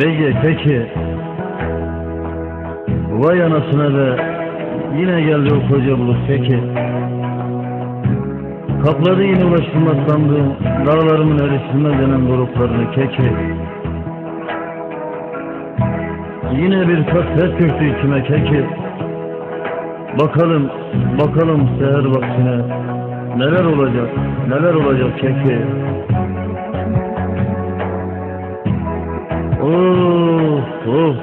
Bece teki. Vay anasına be. Yine geldi o koca bulut teki. Kapladı yine ulaşılmaz sandığım dağlarımın erişilmez denen doruklarını keki. Yine bir kasvet köktü içime keki. Bakalım, bakalım seher vaktine neler olacak, neler olacak keki. Of, of.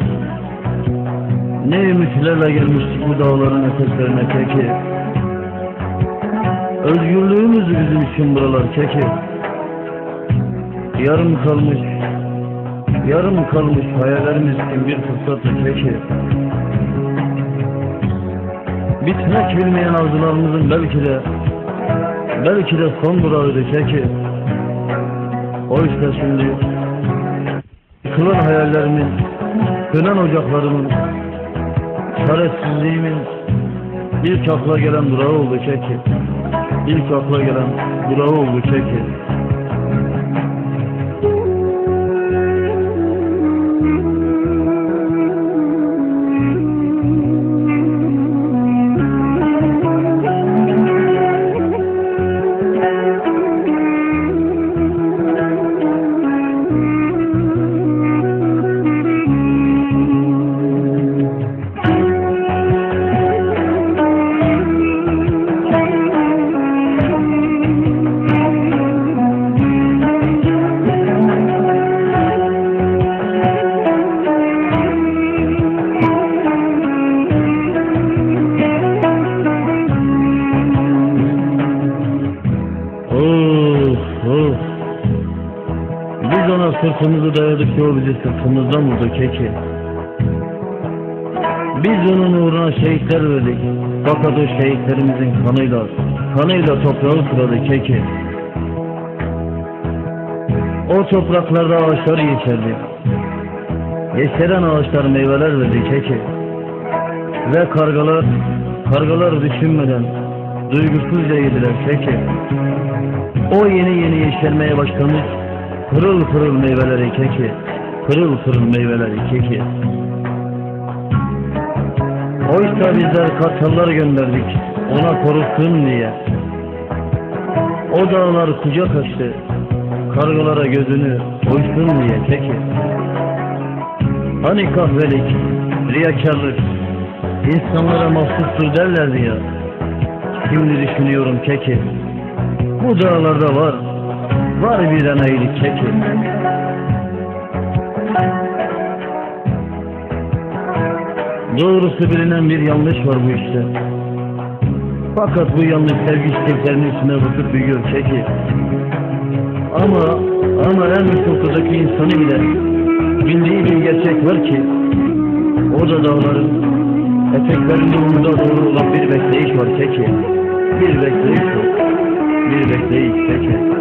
Ne ümitlerle gelmiştik bu dağların eteklerine keki. Özgürlüğümüz bizim için buralar keki. Yarım kalmış, yarım kalmış hayallerimiz için bir fırsatı keki. Bitmek bilmeyen arzularımızın belki de, belki de son durağıydı keki. Oysa şimdi, kılan hayallerimin, dönen ocaklarımın, çaresizliğimin ilk akla gelen durağı oldu keki. İlk akla gelen durağı oldu keki. Sırtımızı dayadık o bizi sırtımızdan vurdu keki. Biz onun uğruna şehitler verdik. Fakat o şehitlerimizin kanıyla, kanıyla toprağı suladı keki. O topraklarda ağaçları yeşerdi. Yeşeren ağaçlar meyveler verdi keki. Ve kargalar, kargalar düşünmeden, duygusuzca yediler keki. O yeni yeni yeşermeye başlamış pırıl pırıl meyveleri keki, pırıl pırıl meyveleri keki. Oysa bizler kartallar gönderdik ona korksun diye. O dağlar kucak açtı, kargalara gözünü oysun diye keki. Hani kahvelik, riyakarlık, insanlara mahsustur derlerdi ya. Şimdi düşünüyorum keki. Bu dağlarda var, var bir enayilik keki. Doğrusu bilinen bir yanlış var bu işte. Fakat bu yanlış sevgi isteklerinin üstüne bakıp büyüyor keki. Ama, ama en ufukdaki insanı bile bildiği bir gerçek var ki o da dağların eteklerinde umuda doğru olan bir bekleyiş var keki. Bir bekleyiş var. Bir bekleyiş keki.